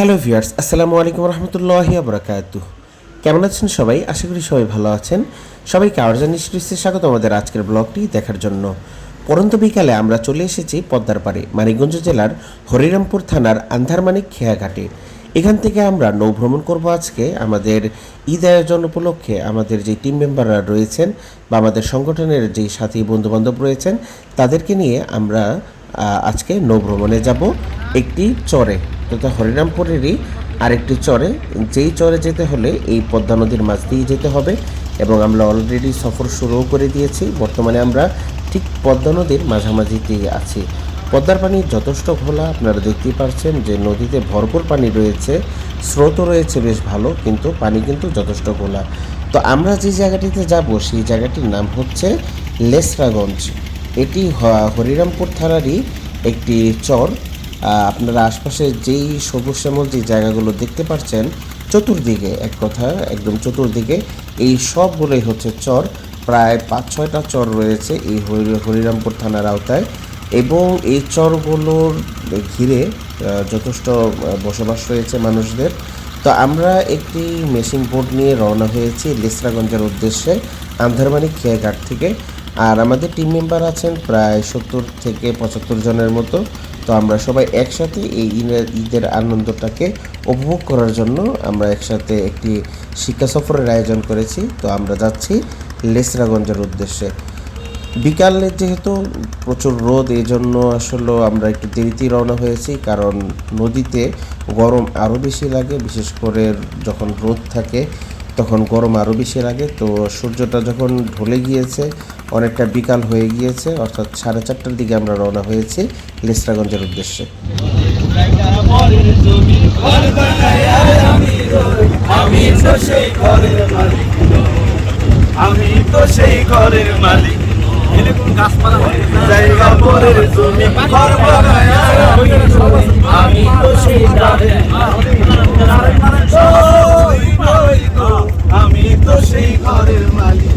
Hello viewers, আসসালামু আলাইকুম রহমতুল্লাহি আবরাকাত কেমন আছেন সবাই? আশা করি সবাই ভালো আছেন। সবাইকে আওয়ারজান নিশ্চিত স্বাগত আমাদের আজকের ব্লগটি দেখার জন্য। পরন্ত বিকালে আমরা চলে এসেছি পদ্মার পাড়ে, মানিকগঞ্জ জেলার হরিরামপুর থানার আন্ধারমানিক খেয়াঘাটে। এখান থেকে আমরা নৌ ভ্রমণ করব আজকে। আমাদের ঈদ আয়োজন উপলক্ষে আমাদের যে টিম মেম্বাররা রয়েছেন বা আমাদের সংগঠনের যেই সাথী বন্ধুবান্ধব রয়েছেন, তাদেরকে নিয়ে আমরা আজকে নৌ ভ্রমণে যাব একটি চরে। তথা হরিরামপুরেরই আরেকটি চরে। যেই চরে যেতে হলে এই পদ্মা নদীর মাছ দিয়ে যেতে হবে এবং আমরা অলরেডি সফর শুরুও করে দিয়েছি। বর্তমানে আমরা ঠিক পদ্মা নদীর মাঝামাঝিতেই আছি। পদ্মার পানি যথেষ্ট ঘোলা, আপনারা দেখতেই পারছেন যে নদীতে ভরপুর পানি রয়েছে স্রোতও রয়েছে বেশ ভালো, কিন্তু পানি কিন্তু যথেষ্ট ঘোলা। তো আমরা যে জায়গাটিতে যাব, সেই জায়গাটির নাম হচ্ছে লেসরাগঞ্জ। এটি হরিরামপুর থানারই একটি চর। আপনারা আশপাশে যেই সবুজ শ্যামল যে জায়গাগুলো দেখতে পাচ্ছেন, চতুর্দিকে এক কথা, একদম চতুর্দিকে, এই সবগুলোই হচ্ছে চর। প্রায় পাঁচ, ছয়টা চর রয়েছে এই হরি- হরিরামপুর থানার আওতায় এবং এই চরগুলোর ঘিরে যথেষ্ট বসবাস রয়েছে মানুষদের। তো আমরা একটি মেশিন বোর্ড নিয়ে রওনা হয়েছি লেসরাগঞ্জের উদ্দেশ্যে আন্ধারমানিক খেয়াঘাট থেকে। আর আমাদের টিম মেম্বার আছেন প্রায় সত্তর থেকে পঁচাত্তর জনের মতো। তো আমরা সবাই একসাথে এই ঈদের আনন্দটাকে উপভোগ করার জন্য আমরা একসাথে একটি শিক্ষা সফরের আয়োজন করেছি। তো আমরা যাচ্ছি লেসরাগঞ্জের উদ্দেশ্যে। বিকালে যেহেতু প্রচুর রোদ এই জন্য আসলে আমরা একটু দেরিতেই রওনা হয়েছি, কারণ নদীতে গরম আরও বেশি লাগে, বিশেষ করে যখন রোদ থাকে তখন গরম আরও বেশি লাগে। তো সূর্যটা যখন ঢলে গিয়েছে অনেকটা বিকাল হয়ে গিয়েছে অর্থাৎ সাড়ে চারটার দিকে আমরা রওনা হয়েছি লেসরাগঞ্জের উদ্দেশ্যে আমি তো সেই ঘরের মালিক তো সেই জায়গা ঘর বানায় আমি তো সেই ঘরের মালিক ওই, ওই গো, আমি তো সেই ঘরের মালিক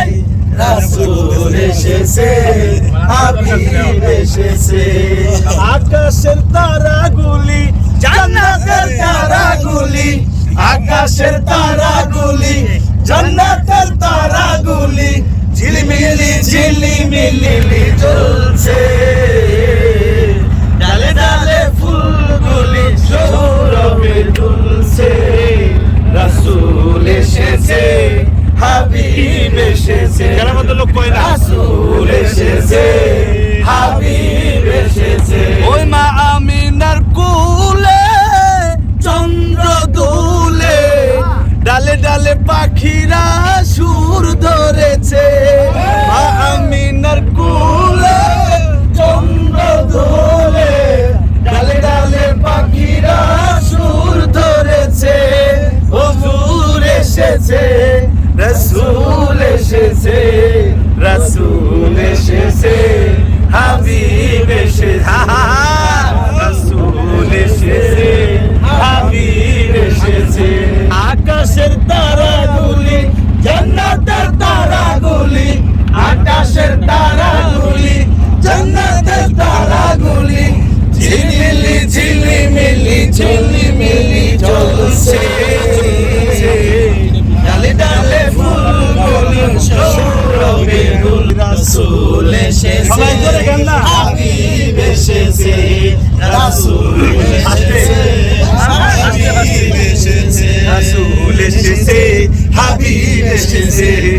রাসূল এসেছে হাবিব এসেছে। আকাশের তারাগুলি জান্নাতের তারাগুলি এসেছে রসুল।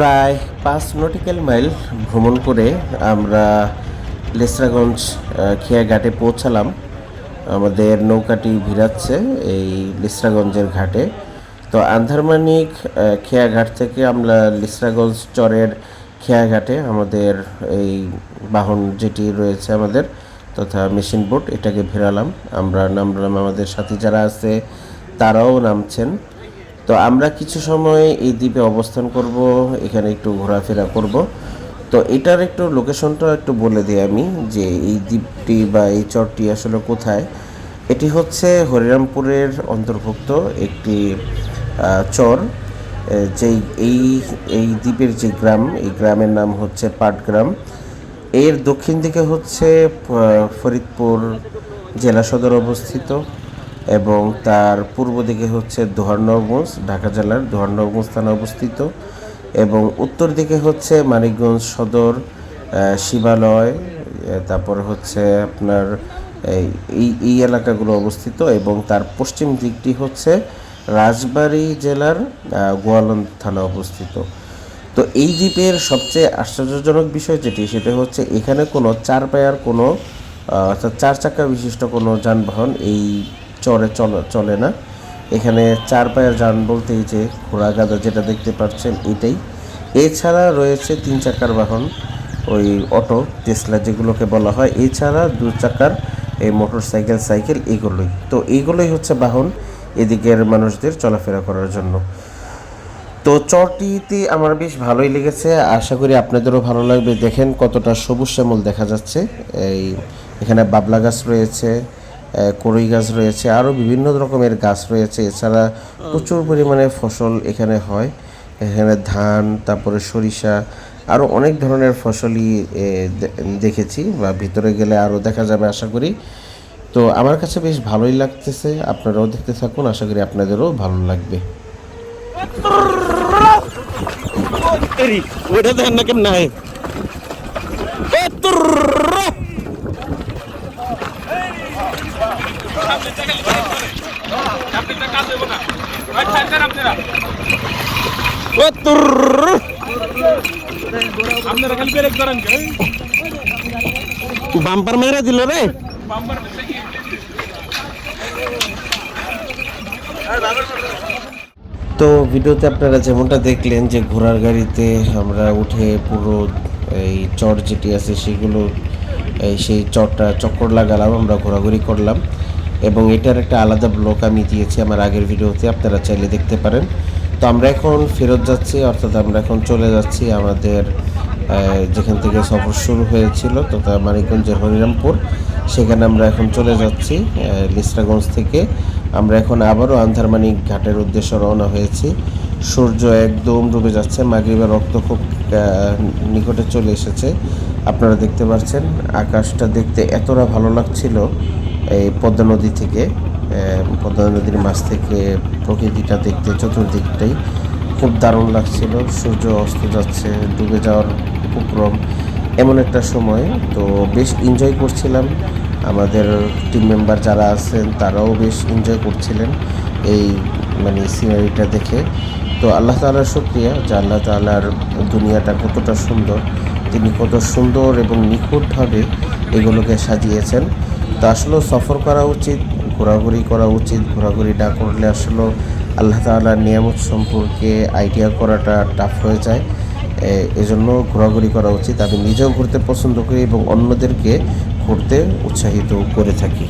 প্রায় পাঁচ নটিক্যাল মাইল ভ্রমণ করে আমরা লেসরাগঞ্জ খেয়াঘাটে পৌঁছালাম। আমাদের নৌকাটি ভিড়াচ্ছে এই লিসরাগঞ্জের ঘাটে। তো আন্ধারমানিক খেয়াঘাট থেকে আমরা লিসরাগঞ্জ চরের খেয়াঘাটে আমাদের এই বাহন যেটি রয়েছে আমাদের তথা মেশিন বোট, এটাকে ভেড়ালাম। আমরা নামলাম আমাদের সাথী যারা আছে, তারাও নামছেন। তো আমরা কিছু সময় এই দ্বীপে অবস্থান করব, এখানে একটু ঘোরাফেরা করব। তো এটার একটু লোকেশনটা একটু বলে দিই আমি যে এই দ্বীপটি বা এই চরটি আসলে কোথায়। এটি হচ্ছে হরিরামপুরের অন্তর্ভুক্ত একটি চর যেই এই এই দ্বীপের যে গ্রাম, এই গ্রামের নাম হচ্ছে পাটগ্রাম। এর দক্ষিণ দিকে হচ্ছে ফরিদপুর জেলা সদর অবস্থিত। এবং তার পূর্ব দিকে হচ্ছে দোহারনগঞ্জ, ঢাকা জেলার দোহারনগঞ্জ থানা অবস্থিত এবং উত্তর দিকে হচ্ছে মানিকগঞ্জ সদর শিবালয় তারপর হচ্ছে আপনার এই, এই- এলাকাগুলো অবস্থিত এবং তার পশ্চিম দিকটি হচ্ছে রাজবাড়ী জেলার গোয়ালন্দ থানা অবস্থিত। তো এই দ্বীপের সবচেয়ে আশ্চর্যজনক বিষয় যেটি, সেটা হচ্ছে এখানে কোনো চার পায়ার কোনো অর্থাৎ চার চাকা বিশিষ্ট কোনো যানবাহন এই চরে চলে চলে না। এখানে চার পায়ের যান বলতে এই যে ঘোড়া গাদা যেটা দেখতে পাচ্ছেন এটাই। এছাড়া রয়েছে তিন চাকার বাহন, ওই অটো, টেসলা যেগুলোকে বলা হয়। এছাড়া দু চাকার এই মোটর সাইকেল সাইকেল এগুলোই। তো এইগুলোই হচ্ছে বাহন এদিকের মানুষদের চলাফেরা করার জন্য। তো চরটিতে আমার বেশ ভালোই লেগেছে। আশা করি আপনাদেরও ভালো লাগবে। দেখেন কতটা সবুজ শ্যামল দেখা যাচ্ছে। এই এখানে বাবলা গাছ রয়েছে। কড়ই গাছ রয়েছে, আরও বিভিন্ন রকমের গাছ রয়েছে। এছাড়া প্রচুর পরিমাণে ফসল এখানে হয়। এখানে ধান, তারপরে সরিষা, আরও অনেক ধরনের ফসলই দেখেছি বা ভিতরে গেলে আরও দেখা যাবে আশা করি। তো আমার কাছে বেশ ভালোই লাগতেছে, আপনারাও দেখতে থাকুন, আশা করি আপনাদেরও ভালো লাগবে। ওইটা দেখেন না কেমন বাম্পার মেরে দিল রে। তো ভিডিওতে আপনারা যেমনটা দেখলেন যে ঘোড়ার গাড়িতে আমরা উঠে পুরো এই চর যেটি আছে সেগুলো সেই চরটা চক্কর লাগালাম, আমরা ঘোরাঘুরি করলাম। এবং এটার একটা আলাদা ব্লক আমি দিয়েছি আমার আগের ভিডিওতে আপনারা চাইলে দেখতে পারেন। তো আমরা এখন ফেরত যাচ্ছি অর্থাৎ আমরা এখন চলে যাচ্ছি আমাদের যেখান থেকে সফর শুরু হয়েছিল তথা মানিকগঞ্জের হরিরামপুর। সেখানে আমরা এখন চলে যাচ্ছি আহ, লিসরাগঞ্জ থেকে। আমরা এখন আবারও আন্ধারমানিক ঘাটের উদ্দেশ্যে রওনা হয়েছি। সূর্য একদম ডুবে যাচ্ছে মাগরিবের রক্ত খুব নিকটে চলে এসেছে। আপনারা দেখতে পাচ্ছেন আকাশটা দেখতে এতটা ভালো লাগছিল এই পদ্মা নদী থেকে পদ্মা নদীর মাছ থেকে প্রকৃতিটা দেখতে চতুর্দিকটাই খুব দারুণ লাগছিল। সূর্য অস্ত যাচ্ছে, ডুবে যাওয়ার উপক্রম। এমন একটা সময়, তো বেশ এনজয় করছিলাম। আমাদের টিম মেম্বার যারা আছেন, তারাও বেশ এনজয় করছিলেন এই মানে সিনারিটা দেখে। তো আল্লাহ তাআলার শুক্রিয়া যে আল্লাহ তাআলার দুনিয়াটা কতটা সুন্দর। তিনি কত সুন্দর এবং নিখুঁতভাবে এগুলোকে সাজিয়েছেন। তো আসলে সফর করা উচিত, ঘোরাঘুরি করা উচিত, ঘোরাঘুরি না করলে আসলে আল্লাহ তালার নিয়ামত সম্পর্কে আইডিয়া করাটা টাফ হয়ে যায়। এজন্য ঘোরাঘুরি করা উচিত। আমি নিজেও ঘুরতে পছন্দ করি এবং অন্যদেরকে ঘুরতে উৎসাহিত করে থাকি।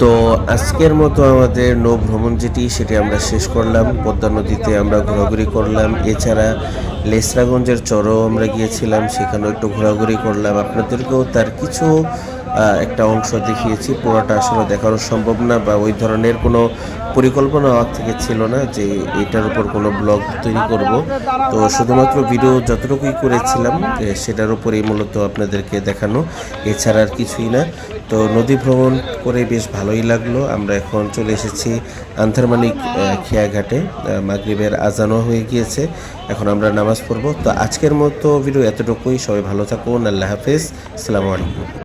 তো আজকের মতো আমাদের নৌ ভ্রমণ যেটি, সেটি আমরা শেষ করলাম। পদ্মা নদীতে আমরা ঘোরাঘুরি করলাম। এছাড়া লেসরাগঞ্জের চরও আমরা গিয়েছিলাম, সেখানেও একটু ঘোরাঘুরি করলাম। আপনাদেরকেও তার কিছু একটা অংশ দেখিয়েছি। পুরোটা আসলে দেখানো সম্ভব না বা ওই ধরনের কোনো পরিকল্পনা থেকে ছিল না যে এটার উপর কোনো ব্লগ তৈরি করব। তো শুধুমাত্র ভিডিও যতটুকুই করেছিলাম সেটার উপরেই মূলত আপনাদেরকে দেখানো। এছাড়া আর কিছুই না। তো নদী ভ্রমণ করে বেশ ভালোই লাগল। আমরা এখন চলে এসেছি আন্থারমানিক আহ, খেয়াঘাটে। মাগরিবের আজানও হয়ে গিয়েছে। এখন আমরা নামাজ পড়ব। তো আজকের মতো ভিডিও এতটুকুই। সবাই ভালো থাকুন। আল্লাহ হাফেজ। আসসালামু আলাইকুম।